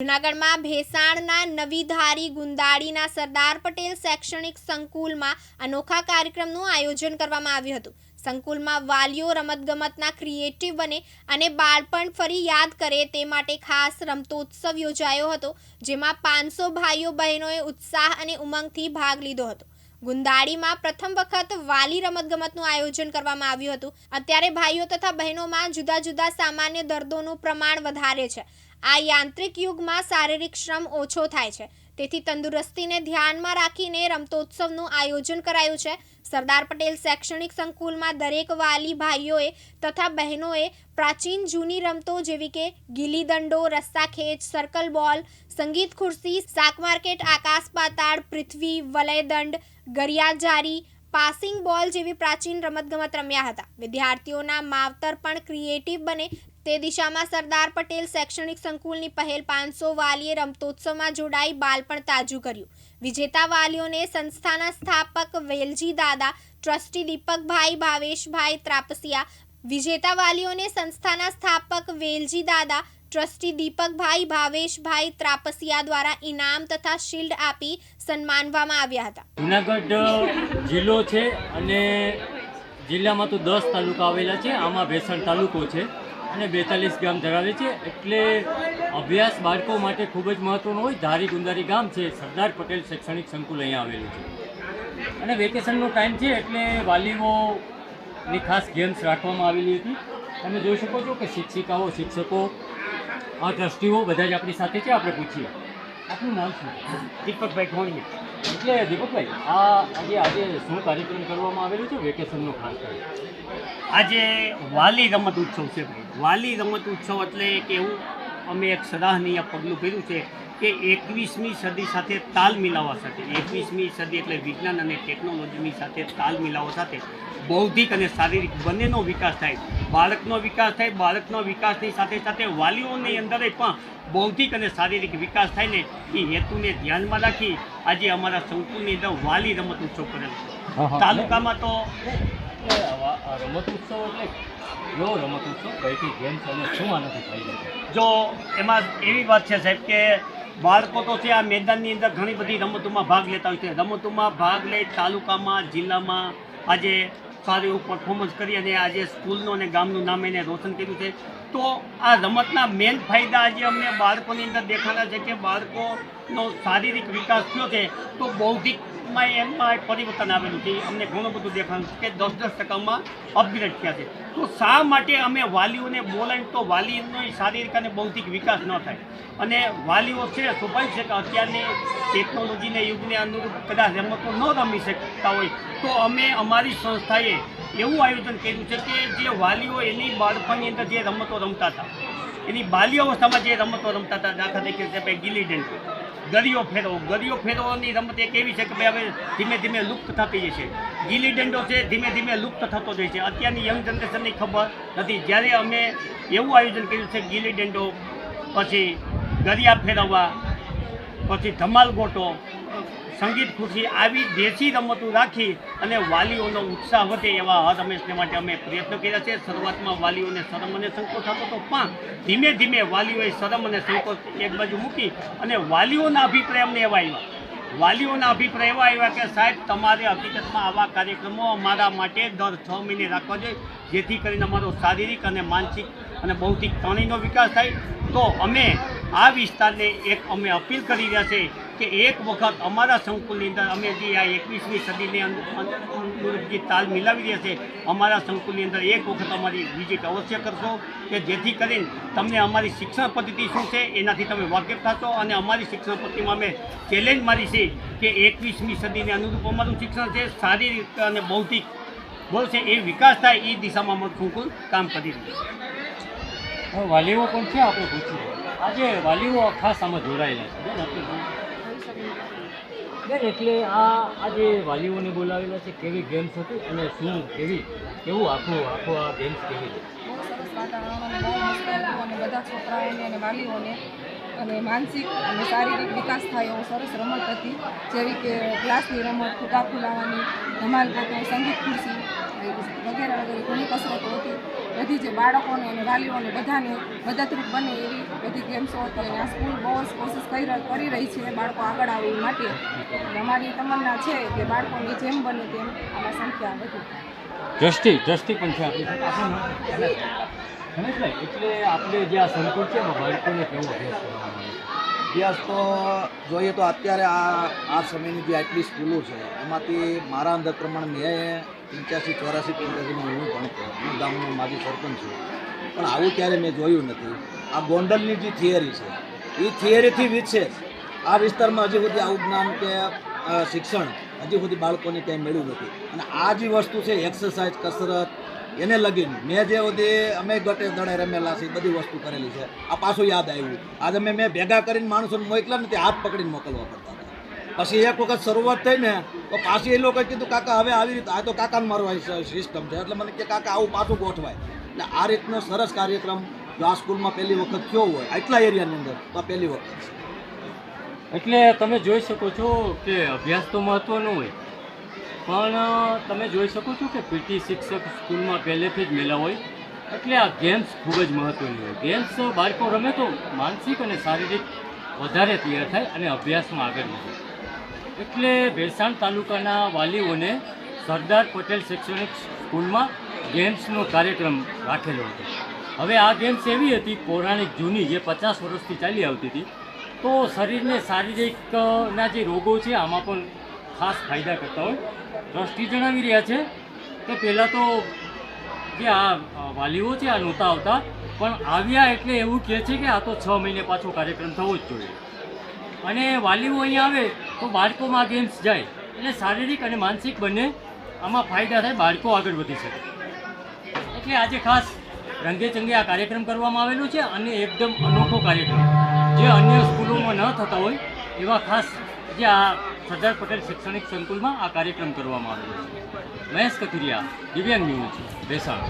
જૂનાગઢમાં ભેસાણના નવીધારી ગુંદાળીના સરદાર પટેલ શૈક્ષણિક સંકુલમાં અનોખા કાર્યક્રમનું આયોજન કરવામાં આવ્યું હતું. સંકુલમાં વાલીઓ રમતગમતના ક્રિએટિવ બને અને બાળપણ ફરી યાદ કરે તે માટે ખાસ રમતોત્સવ યોજાયો હતો, જેમાં પાંચસો ભાઈઓ બહેનોએ ઉત્સાહ અને ઉમંગથી ભાગ લીધો હતો. ગુંદાળીમાં પ્રથમ વખત વાલી રમતગમતનું આયોજન કરવામાં આવ્યું હતું. અત્યારે ભાઈઓ તથા બહેનોમાં જુદા જુદા સામાન્ય દર્દોનું પ્રમાણ વધારે છે. આ યાંત્રિક યુગમાં શારીરિક શ્રમ ઓછો થાય છે. તેથી તંદુરસ્તીને ધ્યાનમાં રાખીને રમતોત્સવનું આયોજન કરાયું છે. સરદાર પટેલ શૈક્ષણિક સંકુલમાં દરેક વાલી ભાઈઓએ તથા બહેનોએ પ્રાચીન જૂની રમતો જેવી કે ગીલી દંડો, રસ્સા ખેંચ સર્કલ બોલ સંગીત ખુરશી, શાક માર્કેટ, આકાશ પાતાળ, પૃથ્વી વલયદંડ ગરિયાજારી પાસિંગ બોલ જેવી પ્રાચીન રમતગમત રમ્યા હતા. વિદ્યાર્થીઓના માવતર પણ ક્રિએટિવ બને તે દિશામાં સરદાર પટેલ શૈક્ષણિક સંકુલની પહેલ પાંચસો વાલીએ રમતોત્સવમાં જોડાઈ બાળપણ તાજું કર્યું. વિજેતા વાલીઓને સંસ્થાના સ્થાપક વેલજી દાદા, ટ્રસ્ટી દીપકભાઈ ભાવેશભાઈ ત્રાપસિયા, વિજેતા વાલીઓને સંસ્થાના સ્થાપક વેલજી દાદા, ટ્રસ્ટી દીપકભાઈ ભાવેશભાઈ ત્રાપસિયા દ્વારા ઇનામ તથા શિલ્ડ આપી સન્માનવામાં આવ્યા હતા. જુનાગઢ જિલ્લો છે અને જિલ્લામાં તો દસ તાલુકા આવેલા છે. આમાં ભેસણ તાલુકો છે. અને બેતાલીસ ગામ ધરાવે છે. એટલે અભ્યાસ બાળકો માટે ખૂબ જ મહત્ત્વનો હોય. ધારી ગુંદારી ગામ છે. સરદાર પટેલ શૈક્ષણિક સંકુલ અહીંયા આવેલું છે. અને વેકેશનનો ટાઈમ છે એટલે વાલીઓની ખાસ ગેમ્સ રાખવામાં આવેલી હતી. તમે જોઈ શકો છો કે શિક્ષિકાઓ, શિક્ષકો, આ ટ્રસ્ટીઓ બધા જ આપણી સાથે છે. આપણે પૂછીએ. આપનું નામ શું? દીપકભાઈ ઘોણી એટલે દીપકભાઈ આ આજે આજે શું કાર્યક્રમ કરવામાં આવેલું છે? વેકેશનનો ખાસ આજે વાલી રમત ઉત્સવ છે ભાઈ. વાલી રમત ઉત્સવ એટલે એક એવું અમે એક સરાહનીય પગલું ભર્યું છે કે એકવીસમી સદી સાથે તાલ મિલાવવા સાથે એકવીસમી સદી એટલે વિજ્ઞાન અને ટેકનોલોજીની સાથે તાલ મિલાવવા સાથે બૌદ્ધિક અને શારીરિક બંનેનો વિકાસ થાય. બાળકનો વિકાસ થાય બાળકનો વિકાસની સાથે સાથે વાલીઓની અંદર પણ બૌદ્ધિક અને શારીરિક વિકાસ થાય ને એ હેતુને ધ્યાનમાં રાખી આજે અમારા સંકુલની અંદર વાલી રમત ઉત્સવ કરેલો. છે તાલુકામાં તો રમત ઉત્સવ એટલે કેવો રમત ઉત્સવ કઈ કઈ ગેમ્સ અને શું આનાથી ફાયદો જો એમાં એવી વાત છે સાહેબ કે બાળકો તો છે આ મેદાનની અંદર ઘણી બધી રમતોમાં ભાગ લેતા હોય છે. રમતોમાં ભાગ લઈ તાલુકામાં જિલ્લામાં આજે સારું એવું પરફોર્મન્સ કરી અને આજે સ્કૂલનું અને ગામનું નામ એને રોશન કર્યું છે. તો આ રમતના મેન ફાયદા આજે અમને બાળકોની અંદર દેખાતા છે કે બાળકોનો શારીરિક વિકાસ થયો છે. તો બૌદ્ધિકમાં એમાં પરિવર્તન આવેલું છે અમને ઘણું બધું દેખાડું છે કે દસ દસ ટકામાં અપગ્રેડ થયા છે. તો શા માટે અમે વાલીઓને બોલાવીને તો વાલીનો શારીરિક અને બૌદ્ધિક વિકાસ ન થાય? અને વાલીઓ છે સ્વાભાવિક છે કે અત્યારની ટેકનોલોજીના યુગને અનુરૂપ કદાચ રમતો ન રમી શકતા હોય, તો અમે અમારી સંસ્થાએ એવું આયોજન કર્યું છે કે જે વાલીઓ એની બાળપણની અંદર જે રમતો રમતા હતા, એની બાલ્ય અવસ્થામાં જે રમતો રમતા હતા, દાખલા તરીકે ગીલી ડંડ. ગરિયો ફેરવો. ગરિયો ફેરવવાની રમત એક એવી છે કે ભાઈ હવે ધીમે ધીમે લુપ્ત થતી જશે. ગીલી દંડો છે, ધીમે ધીમે લુપ્ત થતો જાય છે. અત્યારની યંગ જનરેશનની ખબર નથી. જ્યારે અમે એવું આયોજન કર્યું છે, ગીલી દંડો પછી ગરિયા ફેરવવા, પછી ધમાલ ગોટો સંગીત ખુશી આવી દેશી રમતો રાખી અને વાલીઓનો ઉત્સાહ વધે એવા હર હંમેશને માટે અમે પ્રયત્ન કર્યા છે. શરૂઆતમાં વાલીઓને શરમ અને સંકોચ હતો પણ ધીમે ધીમે વાલીઓએ શરમ અને સંકોચ એક બાજુ મૂકી અને વાલીઓના અભિપ્રાય અમને એવા આવ્યા. વાલીઓના અભિપ્રાય એવા આવ્યા કે, સાહેબ, તમારે હકીકતમાં આવા કાર્યક્રમો અમારા માટે દર છ મહિને રાખવા જોઈએ, જેથી કરીને અમારો શારીરિક અને માનસિક અને બૌદ્ધિક ત્રણેયનો વિકાસ થાય. તો અમે આ વિસ્તારને એક અમે અપીલ કરી રહ્યા છે કે એક વખત અમારા સંકુલની અંદર અમે જે આ એકવીસમી સદીની અંદર જે તાલ મિલાવી રહ્યા છે, અમારા સંકુલની અંદર એક વખત અમારી વિઝિટ અવશ્ય કરશો કે જેથી કરીને તમને અમારી શિક્ષણ પદ્ધતિ શું છે એનાથી તમે વાકેફ થશો અને અમારી શિક્ષણ પદ્ધતિમાં અમે ચેલેન્જ મારી છે કે એકવીસમી સદીને અનુરૂપ અમારું શિક્ષણ છે, શારીરિક અને બૌદ્ધિક બોલ છે એ વિકાસ થાય એ દિશામાં અમારું સંકુલ કામ કરી રહ્યું વાલીઓ પણ છે, આપણે પૂછીએ. આજે વાલીઓ ખાસ આમાં જોડાયેલા છે. બેન, એટલે આ આજે વાલીઓને બોલાવેલા છે, કેવી ગેમ્સ હતી અને શું, કેવી કેવું આખું આખું આ ગેમ્સ કેવી બહુ સરસ વાતાવરણ બહુ મસ્ત અને બધા છોકરાઓને અને વાલીઓને અને માનસિક અને શારીરિક વિકાસ થાય એવો સરસ રમત હતી. જેવી કે ક્લાસની રમત, ફૂટા ફૂલાવાની ધમાલ ગોટો સંગીત ખુરશી. વગેરે વગેરે ઘણી કસરતો હતી. બધી જે બાળકોને અને વાલીઓને બધાને મદદરૂપ બને એવી બધી ગેમ્સો હતી. અને આ સ્કૂલ બહુ જ કોશિશ કરી રહી છે બાળકો આગળ આવે માટે. અમારી તમન્ના છે કે બાળકોની જેમ બને તેમ આમાં સંખ્યા વધુ. દ્રષ્ટિ ટ્રસ્ટી પણ છે એટલે આપણે જે આ સંકુલ છે બાળકોને કેવો અભ્યાસ કરવામાં આવે અભ્યાસ તો જોઈએ તો અત્યારે આ આ સમયની જે આટલી સ્કૂલો છે, એમાંથી મારા અંદાજ પ્રમાણે મેં પંચ્યાસી ચોરાસી પંચ્યાસીમાં હું ભણતો હું ગામનો માજી સરપંચ છું. પણ આવું ક્યારે મેં જોયું નથી. આ ગોંડલની જે થિયરી છે, એ થિયરીથી વિશેષ આ વિસ્તારમાં હજી સુધી આવું જ્ઞાન કે શિક્ષણ હજી સુધી બાળકોને ક્યાંય મળ્યું નથી. અને આ જે વસ્તુ છે, એક્સરસાઇઝ, કસરત એને લગીને. મેં જે બધી અમે ગટે દડે રમેલા છે બધી વસ્તુ કરેલી છે. આ પાછું યાદ આવ્યું. આજે મેં મેં ભેગા કરીને માણસોને મોકલા ને તે હાથ પકડીને મોકલવા પડતા હતા. પછી એક વખત શરૂઆત થઈ ને, તો પાછી એ લોકોએ કીધું, કાકા, હવે આવી રીતે આ તો કાકાને મારો સિસ્ટમ છે. એટલે મને કે, કાકા, આવું પાછું ગોઠવાય. એટલે આ રીતનો સરસ કાર્યક્રમ જો આ સ્કૂલમાં પહેલી વખત થયો હોય, આટલા એરિયાની અંદર, તો પહેલી વખત એટલે તમે જોઈ શકો છો કે અભ્યાસ તો મહત્વનો હોય. પણ તમે જોઈ શકો છો કે પીટી શિક્ષક સ્કૂલમાં પહેલેથી જ મેળા હોય. એટલે આ ગેમ્સ ખૂબ જ મહત્ત્વની હોય. ગેમ્સ બાળકો રમે તો માનસિક અને શારીરિક વધારે તૈયાર થાય અને અભ્યાસમાં આગળ વધે. એટલે ભેસાણ તાલુકાના વાલીઓને સરદાર પટેલ શૈક્ષણિક સ્કૂલમાં ગેમ્સનો કાર્યક્રમ રાખેલો હતો. હવે આ ગેમ્સ એવી હતી, પૌરાણિક જૂની, જે પચાસ વર્ષથી ચાલી આવતી હતી. તો શરીરને શારીરિકના જે રોગો છે, આમાં પણ ખાસ ફાયદા કરતા હોય. ટ્રસ્ટી જણાવી રહ્યા છે કે પહેલાં તો જે આ વાલીઓ છે, આ નહોતા આવતા, પણ આવ્યા એટલે એવું કહે છે કે આ તો છ મહિને પાછો કાર્યક્રમ થવો જ જોઈએ. અને વાલીઓ અહીંયા આવે તો બાળકોમાં ગેમ્સ જાય, એટલે શારીરિક અને માનસિક બંને આમાં ફાયદા થાય, બાળકો આગળ વધી શકે. એટલે આજે ખાસ રંગે ચંગે આ કાર્યક્રમ કરવામાં આવેલો છે અને એકદમ અનોખો કાર્યક્રમ. જે અન્ય સ્કૂલોમાં ન થતા હોય, એવા ખાસ જે આ સરદાર પટેલ શૈક્ષણિક સંકુલમાં આ કાર્યક્રમ કરવામાં આવેલો છે. મહેશ કથિરિયા દિવ્યાંગ ન્યૂઝ ભેસાણ.